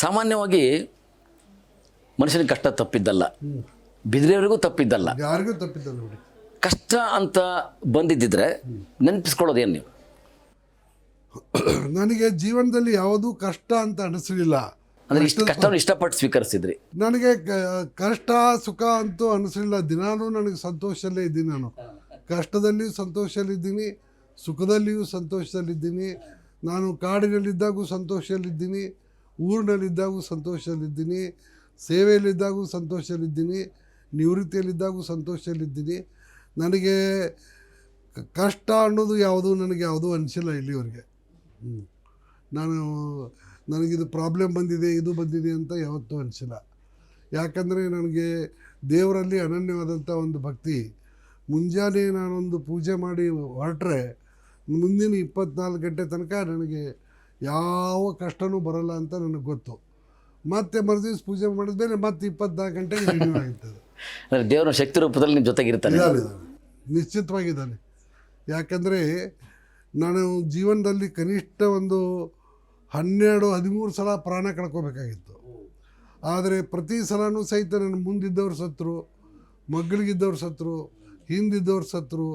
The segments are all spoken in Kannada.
ಸಾಮಾನ್ಯವಾಗಿ ಮನುಷ್ಯನಿಗೆ ಕಷ್ಟ ತಪ್ಪಿದ್ದಲ್ಲ. ಬಿದಿರೆಯವರಿಗೂ ತಪ್ಪಿದ್ದಲ್ಲ. ಯಾರಿಗೂ ತಪ್ಪಿದ್ದಲ್ಲ ನೋಡಿ. ಕಷ್ಟ ಅಂತ ಬಂದಿದ್ದಿದ್ರೆ ನೆನಪಿಸ್ಕೊಳ್ಳೋದೇನು ನೀವು? ನನಗೆ ಜೀವನದಲ್ಲಿ ಯಾವುದೂ ಕಷ್ಟ ಅಂತ ಅನಿಸಲಿಲ್ಲ. ಅಂದರೆ ಇಷ್ಟ ಕಷ್ಟವನ್ನು ಇಷ್ಟಪಟ್ಟು ಸ್ವೀಕರಿಸಿದ್ರಿ. ನನಗೆ ಕ- ಕಷ್ಟ ಸುಖ ಅಂತೂ ಅನಿಸಲಿಲ್ಲ. ದಿನಾಲೂ ನನಗೆ ಸಂತೋಷದಲ್ಲೇ ಇದ್ದೀನಿ ನಾನು. ಕಷ್ಟದಲ್ಲಿಯೂ ಸಂತೋಷದಲ್ಲಿದ್ದೀನಿ ಸುಖದಲ್ಲಿಯೂ ಸಂತೋಷದಲ್ಲಿದ್ದೀನಿ. ನಾನು ಕಾಡಿನಲ್ಲಿದ್ದಾಗೂ ಸಂತೋಷದಲ್ಲಿದ್ದೀನಿ. ಊರಿನಲ್ಲಿದ್ದಾಗೂ ಸಂತೋಷದಲ್ಲಿದ್ದೀನಿ, ಸೇವೆಯಲ್ಲಿದ್ದಾಗೂ ಸಂತೋಷದಲ್ಲಿದ್ದೀನಿ, ನಿವೃತ್ತಿಯಲ್ಲಿದ್ದಾಗೂ ಸಂತೋಷದಲ್ಲಿದ್ದೀನಿ. ನನಗೆ ಕಷ್ಟ ಅನ್ನೋದು ಯಾವುದು ನನಗೆ ಯಾವುದೂ ಅನಿಸಿಲ್ಲ ಇಲ್ಲಿವರೆಗೆ. ಹ್ಞೂ ನಾನು, ನನಗಿದು ಪ್ರಾಬ್ಲಮ್ ಬಂದಿದೆ, ಇದು ಬಂದಿದೆ ಅಂತ ಯಾವತ್ತೂ ಅನಿಸಿಲ್ಲ. ಯಾಕಂದರೆ ನನಗೆ ದೇವರಲ್ಲಿ ಅನನ್ಯವಾದಂಥ ಒಂದು ಭಕ್ತಿ. ಮುಂಜಾನೆ ನಾನೊಂದು ಪೂಜೆ ಮಾಡಿ ಹೊರಟ್ರೆ ಮುಂದಿನ ಇಪ್ಪತ್ನಾಲ್ಕು ಗಂಟೆ ತನಕ ನನಗೆ ಯಾವ ಕಷ್ಟನೂ ಬರಲ್ಲ ಅಂತ ನನಗೆ ಗೊತ್ತು. ಮತ್ತೆ ಮರುದಿವ್ಸ ಪೂಜೆ ಮಾಡಿದ್ಮೇಲೆ ಮತ್ತೆ ಇಪ್ಪತ್ನಾಲ್ಕು ಗಂಟೆಗೆ ರಿನ್ಯೂ ಆಗುತ್ತದೆ ಅಂದರೆ ದೇವರ ಶಕ್ತಿ ರೂಪದಲ್ಲಿ ನಿಮ್ಮ ಜೊತೆಗಿರ್ತಾನೆ? ಇದ್ದಾನೆ. ನಿಶ್ಚಿತವಾಗಿದ್ದಾನೆ ಯಾಕಂದರೆ ನಾನು ಜೀವನದಲ್ಲಿ ಕನಿಷ್ಠ ಒಂದು ಹನ್ನೆರಡು ಹದಿಮೂರು ಸಲ ಪ್ರಾಣ ಕಳ್ಕೊಬೇಕಾಗಿತ್ತು. ಆದರೆ ಪ್ರತಿ ಸಲನೂ ಸಹಿತ ನನ್ನ ಮುಂದಿದ್ದವ್ರ ಸತ್ರು ಮಗ್ಗಳಿಗಿದ್ದವ್ರು ಸತ್ರು ಹಿಂದಿದ್ದವ್ರ ಸತ್ರು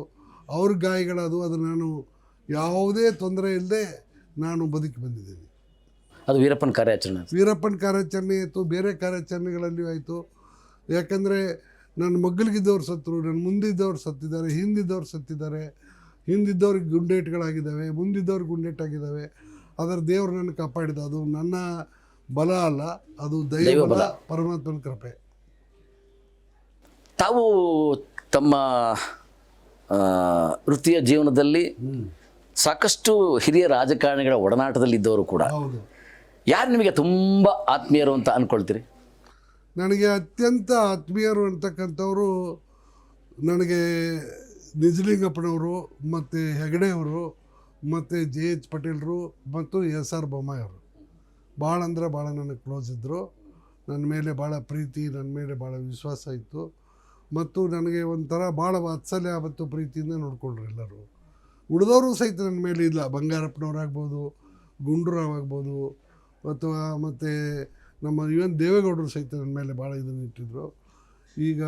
ಅವ್ರ ಗಾಯಗಳದು ಅದು ನಾನು ಯಾವುದೇ ತೊಂದರೆ ಇಲ್ಲದೆ ನಾನು ಬದುಕಿ ಬಂದಿದ್ದೇನೆ. ಅದು ವೀರಪ್ಪನ ಕಾರ್ಯಾಚರಣೆ ವೀರಪ್ಪನ ಕಾರ್ಯಾಚರಣೆ ಆಯಿತು ಬೇರೆ ಕಾರ್ಯಾಚರಣೆಗಳಲ್ಲಿಯೂ ಆಯಿತು. ಯಾಕಂದರೆ ನನ್ನ ಮಗ್ಗಲಿಗಿದ್ದವ್ರು ಸತ್ತರು ನನ್ನ ಮುಂದಿದ್ದವ್ರು ಸತ್ತಿದ್ದಾರೆ ಹಿಂದಿದ್ದವ್ರು ಸತ್ತಿದ್ದಾರೆ. ಹಿಂದಿದ್ದವ್ರಿಗೆ ಗುಂಡೇಟ್ಗಳಾಗಿದ್ದಾವೆ ಮುಂದಿದ್ದವ್ರಿಗೆ ಗುಂಡೇಟಾಗಿದ್ದಾವೆ ಅದರ ದೇವರು ನನ್ನ ಕಾಪಾಡಿದ ಅದು ನನ್ನ ಬಲ ಅಲ್ಲ ಅದು ದೈವ ಬಲ ಪರಮಾತ್ಮನ ಕೃಪೆ. ತಾವು ತಮ್ಮ ವೃತ್ತಿಯ ಜೀವನದಲ್ಲಿ ಸಾಕಷ್ಟು ಹಿರಿಯ ರಾಜಕಾರಣಿಗಳ ಒಡನಾಟದಲ್ಲಿದ್ದವರು ಕೂಡ. ಹೌದು. ಯಾರು ನಿಮಗೆ ತುಂಬ ಆತ್ಮೀಯರು ಅಂತ ಅಂದ್ಕೊಳ್ತೀರಿ ನನಗೆ ಅತ್ಯಂತ ಆತ್ಮೀಯರು ಅಂತಕ್ಕಂಥವರು ನನಗೆ ನಿಜಲಿಂಗಪ್ಪನವರು ಮತ್ತು ಹೆಗಡೆಯವರು ಮತ್ತು ಜೆ ಎಚ್ ಪಟೇಲ್ರು ಮತ್ತು ಎಸ್ ಆರ್ ಬೊಮ್ಮಾಯಿ ಅವರು ಭಾಳ ಅಂದ್ರೆ ಭಾಳ ನನಗೆ ಕ್ಲೋಸ್ ಇದ್ದರು. ನನ್ನ ಮೇಲೆ ಭಾಳ ಪ್ರೀತಿ ನನ್ನ ಮೇಲೆ ಭಾಳ ವಿಶ್ವಾಸ ಇತ್ತು. ಮತ್ತು ನನಗೆ ಒಂಥರ ಭಾಳ ವಾತ್ಸಲ್ಯ ಮತ್ತು ಪ್ರೀತಿಯಿಂದ ನೋಡಿಕೊಂಡ್ರು ಎಲ್ಲರೂ. ಉಳಿದವರು ಸಹಿತ ನನ್ನ ಮೇಲೆ ಇಲ್ಲ. ಬಂಗಾರಪ್ಪನವರಾಗ್ಬೋದು ಗುಂಡೂರಾವ್ ಆಗ್ಬೋದು ಅಥವಾ ಮತ್ತು ನಮ್ಮ ಇವನ್ ದೇವೇಗೌಡರು ಸಹಿತ ನನ್ನ ಮೇಲೆ ಭಾಳ ಇದನ್ನು ಇಟ್ಟಿದ್ರು. ಈಗ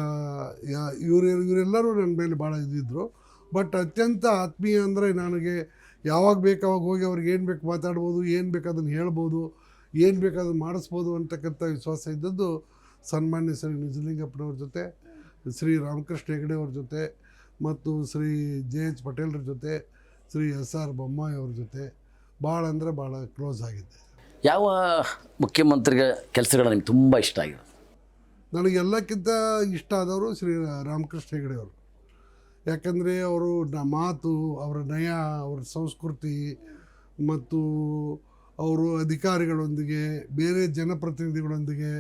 ಇವರು, ಇವರೆಲ್ಲರೂ ನನ್ನ ಮೇಲೆ ಭಾಳ ಇದಿದ್ದರು. ಬಟ್ ಅತ್ಯಂತ ಆತ್ಮೀಯ ಅಂದರೆ ನನಗೆ ಯಾವಾಗ ಬೇಕು ಅವಾಗ ಹೋಗಿ ಅವ್ರಿಗೆ ಏನು ಬೇಕು ಮಾತಾಡ್ಬೋದು, ಏನು ಬೇಕು ಅದನ್ನು ಹೇಳ್ಬೋದು, ಏನು ಬೇಕು ಅದನ್ನು ಮಾಡಿಸ್ಬೋದು ಅಂತಕ್ಕಂಥ ವಿಶ್ವಾಸ ಇದ್ದದ್ದು ಸನ್ಮಾನ್ಯ ಶ್ರೀ ನಿಜಲಿಂಗಪ್ಪನವ್ರ ಜೊತೆ, ಶ್ರೀ ರಾಮಕೃಷ್ಣ ಹೆಗಡೆ ಅವ್ರ ಜೊತೆ ಮತ್ತು ಶ್ರೀ ಜೆ ಎಚ್ ಪಟೇಲ್ರ ಜೊತೆ ಶ್ರೀ ಎಸ್ ಆರ್ ಬೊಮ್ಮಾಯಿ ಅವ್ರ ಜೊತೆ ಭಾಳ ಅಂದರೆ ಭಾಳ ಕ್ಲೋಸ್ ಆಗಿದ್ದೆ. ಯಾವ ಮುಖ್ಯಮಂತ್ರಿಗಳ ಕೆಲಸಗಳು ನಿಮ್ಗೆ ತುಂಬ ಇಷ್ಟ ಆಗಿದೆ ನನಗೆಲ್ಲಕ್ಕಿಂತ ಇಷ್ಟ ಆದವರು ಶ್ರೀ ರಾಮಕೃಷ್ಣ ಹೆಗಡೆ ಅವರು. ಯಾಕಂದರೆ ಅವರು ನ ಮಾತು ಅವರ ನಯ ಅವರ ಸಂಸ್ಕೃತಿ ಮತ್ತು ಅವರು ಅಧಿಕಾರಿಗಳೊಂದಿಗೆ ಬೇರೆ ಜನಪ್ರತಿನಿಧಿಗಳೊಂದಿಗೆ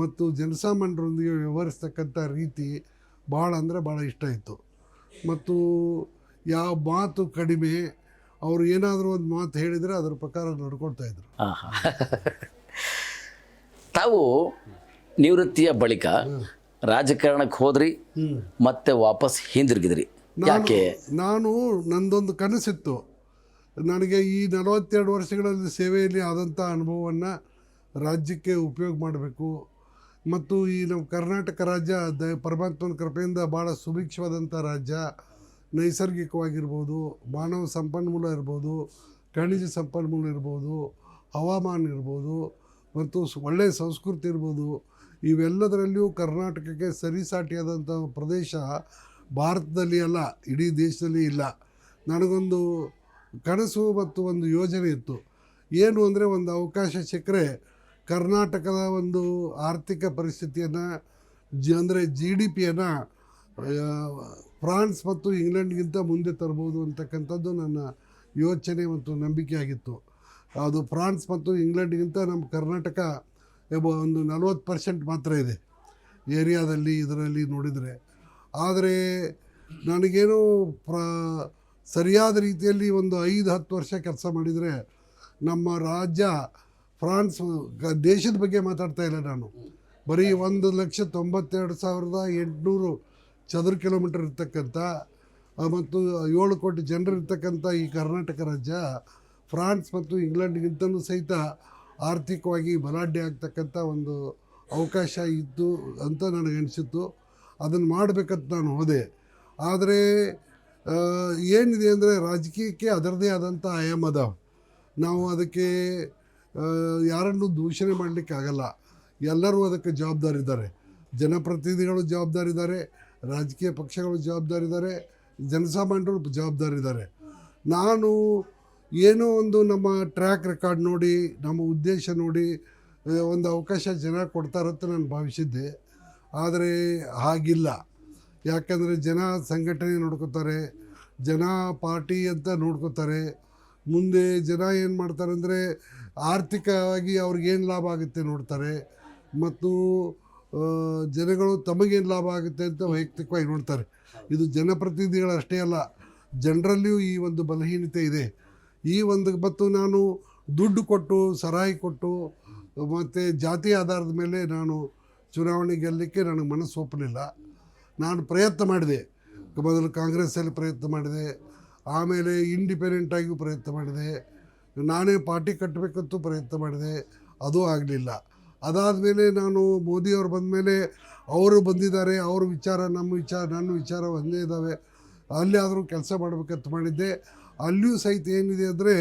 ಮತ್ತು ಜನಸಾಮಾನ್ಯರೊಂದಿಗೆ ವ್ಯವಹರಿಸ್ತಕ್ಕಂಥ ರೀತಿ ಭಾಳ ಅಂದರೆ ಭಾಳ ಇಷ್ಟ ಇತ್ತು. ಮತ್ತು ಯಾವ ಮಾತು ಕಡಿಮೆ ಅವರು ಏನಾದರೂ ಒಂದು ಮಾತು ಹೇಳಿದರೆ ಅದರ ಪ್ರಕಾರ ನಡ್ಕೊಳ್ತಾ ಇದ್ರು. ತಾವು ನಿವೃತ್ತಿಯ ಬಳಿಕ ರಾಜಕಾರಣಕ್ಕೆ ಹೋದ್ರಿ ಮತ್ತೆ ವಾಪಸ್ ಹಿಂದಿರುಗಿದ್ರಿ. ಯಾಕೆ? ನಾನು ನಂದೊಂದು ಕನಸಿತ್ತು. ನನಗೆ ಈ ನಲವತ್ತೆರಡು ವರ್ಷಗಳಲ್ಲಿ ಸೇವೆಯಲ್ಲಿ ಆದಂಥ ಅನುಭವವನ್ನು ರಾಜ್ಯಕ್ಕೆ ಉಪಯೋಗ ಮಾಡಬೇಕು ಮತ್ತು ಈ ನಮ್ಮ ಕರ್ನಾಟಕ ರಾಜ್ಯ ದ ಪರಮಾತ್ಮನ ಕೃಪೆಯಿಂದ ಭಾಳ ಸುಭಿಕ್ಷವಾದಂಥ ರಾಜ್ಯ. ನೈಸರ್ಗಿಕವಾಗಿರ್ಬೋದು, ಮಾನವ ಸಂಪನ್ಮೂಲ ಇರ್ಬೋದು, ಖನಿಜ ಸಂಪನ್ಮೂಲ ಇರ್ಬೋದು, ಹವಾಮಾನ ಇರ್ಬೋದು, ಮತ್ತು ಒಳ್ಳೆಯ ಸಂಸ್ಕೃತಿ ಇರ್ಬೋದು, ಇವೆಲ್ಲದರಲ್ಲಿಯೂ ಕರ್ನಾಟಕಕ್ಕೆ ಸರಿಸಾಟಿಯಾದಂಥ ಪ್ರದೇಶ ಭಾರತದಲ್ಲಿ ಅಲ್ಲ, ಇಡೀ ದೇಶದಲ್ಲಿ ಇಲ್ಲ. ನನಗೊಂದು ಕನಸು ಮತ್ತು ಒಂದು ಯೋಜನೆ ಇತ್ತು. ಏನು ಅಂದರೆ ಒಂದು ಅವಕಾಶ ಸಿಕ್ಕರೆ ಕರ್ನಾಟಕದ ಒಂದು ಆರ್ಥಿಕ ಪರಿಸ್ಥಿತಿಯನ್ನು, ಜಿ ಅಂದರೆ ಜಿ ಡಿ ಪಿಯನ್ನು ಫ್ರಾನ್ಸ್ ಮತ್ತು ಇಂಗ್ಲೆಂಡ್ಗಿಂತ ಮುಂದೆ ತರ್ಬೋದು ಅಂತಕ್ಕಂಥದ್ದು ನನ್ನ ಯೋಚನೆ ಮತ್ತು ನಂಬಿಕೆ ಆಗಿತ್ತು. ಅದು ಫ್ರಾನ್ಸ್ ಮತ್ತು ಇಂಗ್ಲೆಂಡ್ಗಿಂತ ನಮ್ಮ ಕರ್ನಾಟಕ ಒಂದು ನಲವತ್ತು ಪರ್ಸೆಂಟ್ ಮಾತ್ರ ಇದೆ. ಏರಿಯಾದಲ್ಲಿ, ಇದರಲ್ಲಿ ನೋಡಿದರೆ. ಆದರೆ ನನಗೇನು ಪ್ರ, ಸರಿಯಾದ ರೀತಿಯಲ್ಲಿ ಒಂದು ಐದು ಹತ್ತು ವರ್ಷ ಕೆಲಸ ಮಾಡಿದರೆ ನಮ್ಮ ರಾಜ್ಯ ಫ್ರಾನ್ಸ್ ದೇಶದ ಬಗ್ಗೆ ಮಾತಾಡ್ತಾ ಇಲ್ಲ ನಾನು. ಬರೀ ಒಂದು ಲಕ್ಷ ತೊಂಬತ್ತೆರಡು ಸಾವಿರದ ಎಂಟುನೂರು ಚದುರ ಕಿಲೋಮೀಟರ್ ಇರ್ತಕ್ಕಂಥ ಮತ್ತು ಏಳು ಕೋಟಿ ಜನರಿರ್ತಕ್ಕಂಥ ಈ ಕರ್ನಾಟಕ ರಾಜ್ಯ, ಫ್ರಾನ್ಸ್ ಮತ್ತು ಇಂಗ್ಲೆಂಡ್ಗಿಂತಲೂ ಸಹಿತ ಆರ್ಥಿಕವಾಗಿ ಬಲಾಢ್ಯ ಆಗ್ತಕ್ಕಂಥ ಒಂದು ಅವಕಾಶ ಇತ್ತು ಅಂತ ನನಗೆ ಅನಿಸಿತ್ತು. ಅದನ್ನು ಮಾಡಬೇಕಂತ ನಾನು ಹೋದೆ. ಆದರೆ ಏನಿದೆ ಅಂದರೆ ರಾಜಕೀಯಕ್ಕೆ ಅದರದೇ ಆದಂಥ ಆಯಾಮ ನಾವು ಅದಕ್ಕೆ ಯಾರನ್ನು ದೂಷಣೆ ಮಾಡಲಿಕ್ಕೆ ಆಗಲ್ಲ ಎಲ್ಲರೂ ಅದಕ್ಕೆ ಜವಾಬ್ದಾರಿದ್ದಾರೆ ಜನಪ್ರತಿನಿಧಿಗಳು ಜವಾಬ್ದಾರಿದ್ದಾರೆ ರಾಜಕೀಯ ಪಕ್ಷಗಳು ಜವಾಬ್ದಾರಿದ್ದಾರೆ ಜನಸಾಮಾನ್ಯರು ಜವಾಬ್ದಾರಿದ್ದಾರೆ ನಾನು ಏನೋ ಒಂದು ನಮ್ಮ ಟ್ರ್ಯಾಕ್ ರೆಕಾರ್ಡ್ ನೋಡಿ, ನಮ್ಮ ಉದ್ದೇಶ ನೋಡಿ ಒಂದು ಅವಕಾಶ ಜನ ಕೊಡ್ತಾರಂತ ನಾನು ಭಾವಿಸಿದ್ದೆ. ಆದರೆ ಹಾಗಿಲ್ಲ. ಯಾಕಂದರೆ ಜನ ಸಂಘಟನೆ ನೋಡ್ಕೋತಾರೆ, ಜನ ಪಾರ್ಟಿ ಅಂತ ನೋಡ್ಕೋತಾರೆ. ಮುಂದೆ ಜನ ಏನು ಮಾಡ್ತಾರೆ ಅಂದರೆ ಆರ್ಥಿಕವಾಗಿ ಅವ್ರಿಗೇನು ಲಾಭ ಆಗುತ್ತೆ ನೋಡ್ತಾರೆ. ಮತ್ತು ಜನಗಳು ತಮಗೇನು ಲಾಭ ಆಗುತ್ತೆ ಅಂತ ವೈಯಕ್ತಿಕವಾಗಿ ನೋಡ್ತಾರೆ. ಇದು ಜನಪ್ರತಿನಿಧಿಗಳು ಅಷ್ಟೇ ಅಲ್ಲ, ಜನರಲ್ಲಿಯೂ ಈ ಒಂದು ಬಲಹೀನತೆ ಇದೆ. ಈ ಒಂದು ಮತ್ತು ನಾನು ದುಡ್ಡು ಕೊಟ್ಟು, ಸರಾಯಿ ಕೊಟ್ಟು, ಮತ್ತು ಜಾತಿ ಆಧಾರದ ಮೇಲೆ ನಾನು ಚುನಾವಣೆ ಗೆಲ್ಲಲಿಕ್ಕೆ ನನಗೆ ಮನಸ್ಸು ಒಪ್ಪಲಿಲ್ಲ. ನಾನು ಪ್ರಯತ್ನ ಮಾಡಿದೆ. ಮೊದಲು ಕಾಂಗ್ರೆಸ್ಸಲ್ಲಿ ಪ್ರಯತ್ನ ಮಾಡಿದೆ. ಆಮೇಲೆ ಇಂಡಿಪೆಂಡೆಂಟಾಗಿಯೂ ಪ್ರಯತ್ನ ಮಾಡಿದೆ. ನಾನೇ ಪಾರ್ಟಿ ಕಟ್ಟಬೇಕಂತೂ ಪ್ರಯತ್ನ ಮಾಡಿದೆ. ಅದು ಆಗಲಿಲ್ಲ. ಅದಾದಮೇಲೆ ನಾನು ಮೋದಿಯವರು ಬಂದಮೇಲೆ ಅವರು ಬಂದಿದ್ದಾರೆ. ಅವ್ರ ವಿಚಾರ, ನಮ್ಮ ವಿಚಾರ, ನನ್ನ ವಿಚಾರ ಒಂದೇ ಇದ್ದಾವೆ. ಅಲ್ಲಿ ಆದರೂ ಕೆಲಸ ಮಾಡಬೇಕಂತ ಮಾಡಿದ್ದೆ. ಅಲ್ಲಿಯೂ ಸಹಿತ ಏನಿದೆ ಅಂದರೆ,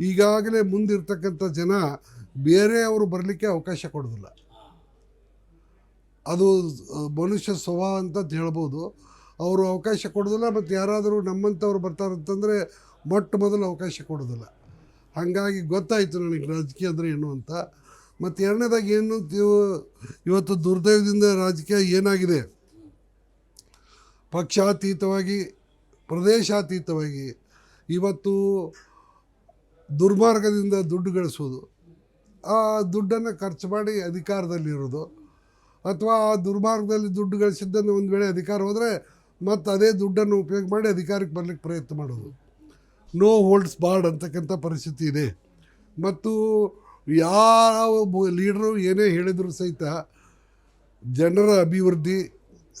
ಈಗಾಗಲೇ ಮುಂದಿರ್ತಕ್ಕಂಥ ಜನ ಬೇರೆಯವರು ಬರಲಿಕ್ಕೆ ಅವಕಾಶ ಕೊಡೋದಿಲ್ಲ. ಅದು ಮನುಷ್ಯ ಸ್ವಭಾವ ಅಂತ ಹೇಳ್ಬೋದು. ಅವರು ಅವಕಾಶ ಕೊಡೋದಿಲ್ಲ ಮತ್ತು ಯಾರಾದರೂ ನಮ್ಮಂಥವ್ರು ಬರ್ತಾರಂತಂದರೆ ಮೊಟ್ಟ ಮೊದಲು ಅವಕಾಶ ಕೊಡೋದಿಲ್ಲ. ಹಾಗಾಗಿ ಗೊತ್ತಾಯಿತು ನನಗೆ ರಾಜಕೀಯ ಅಂದರೆ ಏನು ಅಂತ. ಮತ್ತು ಎರಡನೇದಾಗಿ ಏನು ಇವ- ಇವತ್ತು ದುರ್ದೈವದಿಂದ ರಾಜಕೀಯ ಏನಾಗಿದೆ? ಪಕ್ಷಾತೀತವಾಗಿ, ಪ್ರದೇಶಾತೀತವಾಗಿ ಇವತ್ತು ದುರ್ಮಾರ್ಗದಿಂದ ದುಡ್ಡು ಗಳಿಸೋದು. ಆ ದುಡ್ಡನ್ನು ಖರ್ಚು ಮಾಡಿ ಅಧಿಕಾರದಲ್ಲಿರೋದು. ಅಥವಾ ಆ ದುರ್ಮಾರ್ಗದಲ್ಲಿ ದುಡ್ಡು ಗಳಿಸಿದ್ದನ್ನು ಒಂದು ವೇಳೆ ಅಧಿಕಾರ ಹೋದರೆ ಮತ್ತು ಅದೇ ದುಡ್ಡನ್ನು ಉಪಯೋಗ ಮಾಡಿ ಅಧಿಕಾರಕ್ಕೆ ಬರಲಿಕ್ಕೆ ಪ್ರಯತ್ನ ಮಾಡೋದು. ನೋ ಹೋಲ್ಡ್ಸ್ ಬಾರ್ಡ್ ಅಂತಕ್ಕಂಥ ಪರಿಸ್ಥಿತಿ ಇದೆ. ಮತ್ತು ಯಾವ ಲೀಡ್ರು ಏನೇ ಹೇಳಿದರೂ ಸಹಿತ ಜನರ ಅಭಿವೃದ್ಧಿ,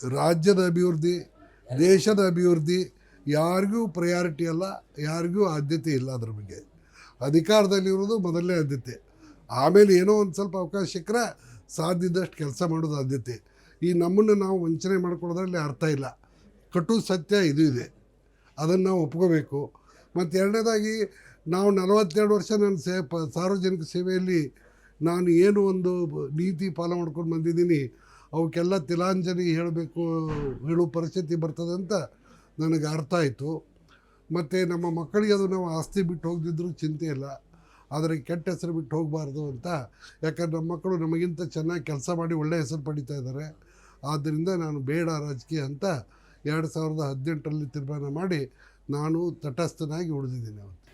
ರಾಜ್ಯದ ಅಭಿವೃದ್ಧಿ, ದೇಶದ ಅಭಿವೃದ್ಧಿ ಯಾರಿಗೂ ಪ್ರಯಾರಿಟಿ ಅಲ್ಲ, ಯಾರಿಗೂ ಆದ್ಯತೆ ಇಲ್ಲ ಅದ್ರ ಬಗ್ಗೆ. ಅಧಿಕಾರದಲ್ಲಿರೋದು ಮೊದಲನೇ ಆದ್ಯತೆ. ಆಮೇಲೆ ಏನೋ ಒಂದು ಸ್ವಲ್ಪ ಅವಕಾಶ ಸಿಕ್ಕರೆ ಸಾಧ್ಯದಷ್ಟು ಕೆಲಸ ಮಾಡೋದು ಆದ್ಯತೆ. ಈ ನಮ್ಮನ್ನು ನಾವು ವಂಚನೆ ಮಾಡ್ಕೊಳ್ಳೋದ್ರಲ್ಲಿ ಅರ್ಥ ಇಲ್ಲ. ಕಟು ಸತ್ಯ ಇದು ಇದೆ. ಅದನ್ನು ನಾವು ಒಪ್ಕೋಬೇಕು. ಮತ್ತು ಎರಡನೇದಾಗಿ ನಾವು ನಲವತ್ತೆರಡು ವರ್ಷ ನಾನು ಸೇ ಪ ಸಾರ್ವಜನಿಕ ಸೇವೆಯಲ್ಲಿ ನಾನು ಏನು ಒಂದು ನೀತಿ ಪಾಲನೆ ಮಾಡ್ಕೊಂಡು ಬಂದಿದ್ದೀನಿ, ಅವಕ್ಕೆಲ್ಲ ತಿಲಾಂಜಲಿ ಹೇಳಬೇಕು, ಹೇಳೋ ಪರಿಸ್ಥಿತಿ ಬರ್ತದೆ ಅಂತ ನನಗೆ ಅರ್ಥ ಆಯಿತು. ಮತ್ತು ನಮ್ಮ ಮಕ್ಕಳಿಗೆ ಅದು ನಾವು ಆಸ್ತಿ ಬಿಟ್ಟು ಹೋಗದಿದ್ರೂ ಚಿಂತೆ ಇಲ್ಲ. ಆದರೆ ಕೆಟ್ಟ ಹೆಸರು ಬಿಟ್ಟು ಹೋಗಬಾರ್ದು ಅಂತ. ಯಾಕಂದ್ರೆ ನಮ್ಮ ಮಕ್ಕಳು ನಮಗಿಂತ ಚೆನ್ನಾಗಿ ಕೆಲಸ ಮಾಡಿ ಒಳ್ಳೆಯ ಹೆಸರು ಪಡಿತಾ ಇದ್ದಾರೆ. ಆದ್ದರಿಂದ ನಾನು ಬೇಡ ರಾಜಕೀಯ ಅಂತ ಎರಡು ಸಾವಿರದ ಹದಿನೆಂಟರಲ್ಲಿ ತೀರ್ಮಾನ ಮಾಡಿ ನಾನು ತಟಸ್ಥನಾಗಿ ಉಳಿದಿದ್ದೀನಿ ಅವತ್ತು.